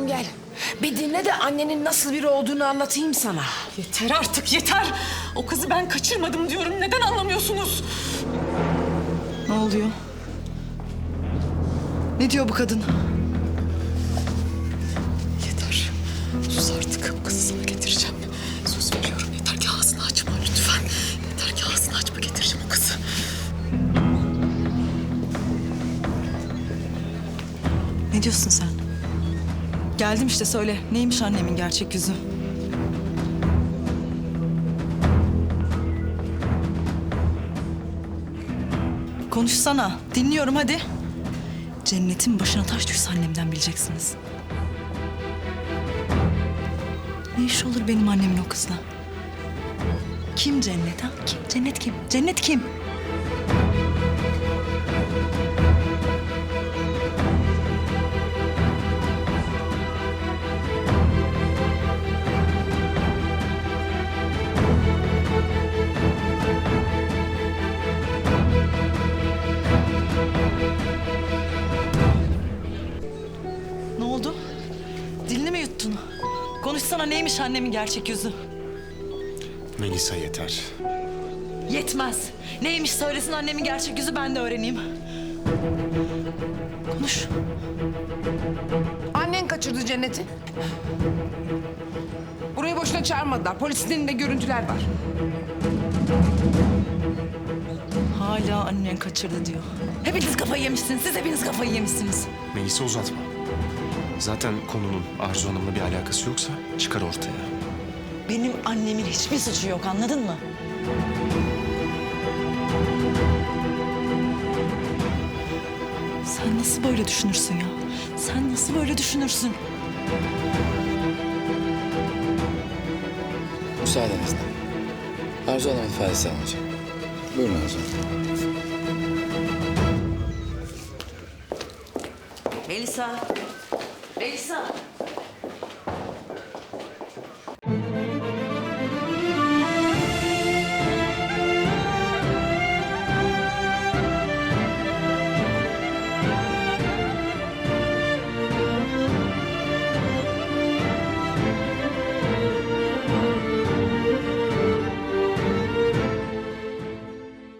kızım gel. Bir dinle de annenin nasıl biri olduğunu anlatayım sana. Yeter artık yeter. O kızı ben kaçırmadım diyorum. Neden anlamıyorsunuz? Ne oluyor? Ne diyor bu kadın? Yeter. Sus artık. O kızı sana getireceğim. Söz veriyorum. Yeter ki ağzını açma lütfen. Yeter ki ağzını açma getireceğim o kızı. Ne diyorsun sen? Geldim işte söyle. Neymiş annemin gerçek yüzü? Konuşsana. Dinliyorum hadi. Cennetin başına taş düşse annemden bileceksiniz. Ne iş olur benim annemin o kızla? Kim cennet ha? Kim? Cennet kim? Cennet kim? Ne oldu? Dilini mi yuttun? Konuşsana neymiş annemin gerçek yüzü? Melisa yeter. Yetmez. Neymiş söylesin annemin gerçek yüzü ben de öğreneyim. Konuş. Annen kaçırdı Cennet'i. Burayı boşuna çağırmadılar. Polisin elinde görüntüler var. Hala annen kaçırdı diyor. Hepiniz kafayı yemişsiniz. Siz hepiniz kafayı yemişsiniz. Melisa uzatma. Zaten konunun Arzu Hanım'la bir alakası yoksa çıkar ortaya. Benim annemin hiçbir suçu yok anladın mı? Sen nasıl böyle düşünürsün ya? Sen nasıl böyle düşünürsün? Müsaadenizle. Arzu Hanım'ın ifadesi alınacak. Buyurun Arzu Hanım. Melisa. 알 겠.